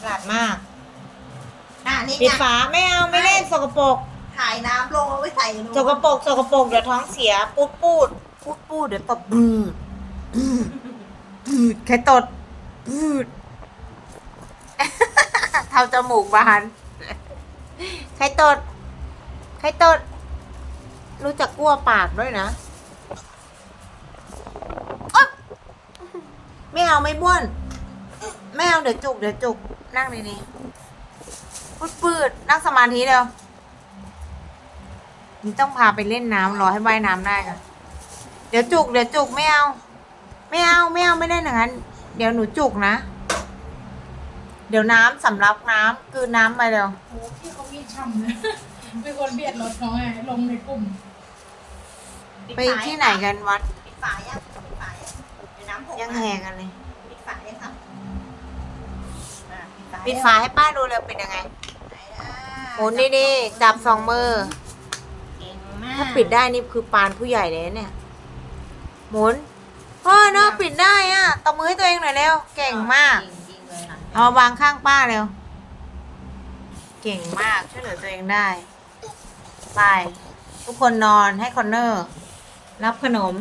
ฉลาดมากอะนี่ปิดไงฝาไม่เอาไม่เล่นสกปรกถ่ายน้ำลงเอาไว้ใส่หนูสกปรกสกปรกเดี๋ยวท้องเสียปูดปูดปูดปูดเดี๋ยวตบบืดบืดบืดใครตดบืดทำจมูกบานใครตดใครตด รู้จักกลัวปากด้วยนะอ๊ะไม่เอาไม่บ้วน ไม่เอาเดี๋ยวจุกเดี๋ยวจุกนั่งดีๆปืดปืดนั่งสมาธิเร็วนี่ต้องพาไปเล่นน้ำรอให้ว่ายน้ำได้ก่อนเดี๋ยวจุกเดี๋ยวจุกไม่เอา ไม่เอาไม่เอาไม่ได้อย่างนั้น เดี๋ยวหนูจุกนะ เดี๋ยวน้ำสำรับน้ำคือน้ำไปเร็วโอ้พี่เขามีช่ำเลยเป็นคนเบียดรถน้องไงลงในกลุ่มปิดไปฝาที่ไหนกันวัดปิดฝายังปิดฝายังเดี๋ยวน้ำหกยังนะแหกันเลย ปิดฝายังครับอะ ปิดฝาให้ป้าดูเร็วเป็นยังไงไหนล่ะหมุนดีๆจับสองมือ เก่งมากถ้าปิดได้นี่คือปานผู้ใหญ่เลยนะเนี่ย หมุนพ่อเนาะปิดได้อะตบมือให้ตัวเองหน่อยเร็ว เก่งมาก จริงๆเลยนะเอามาวางข้างป้าเร็ว เก่งมากช่วยเหลือตัวเองได้ ไป ทุกคนนอนให้คอนเนอร์ รับขนม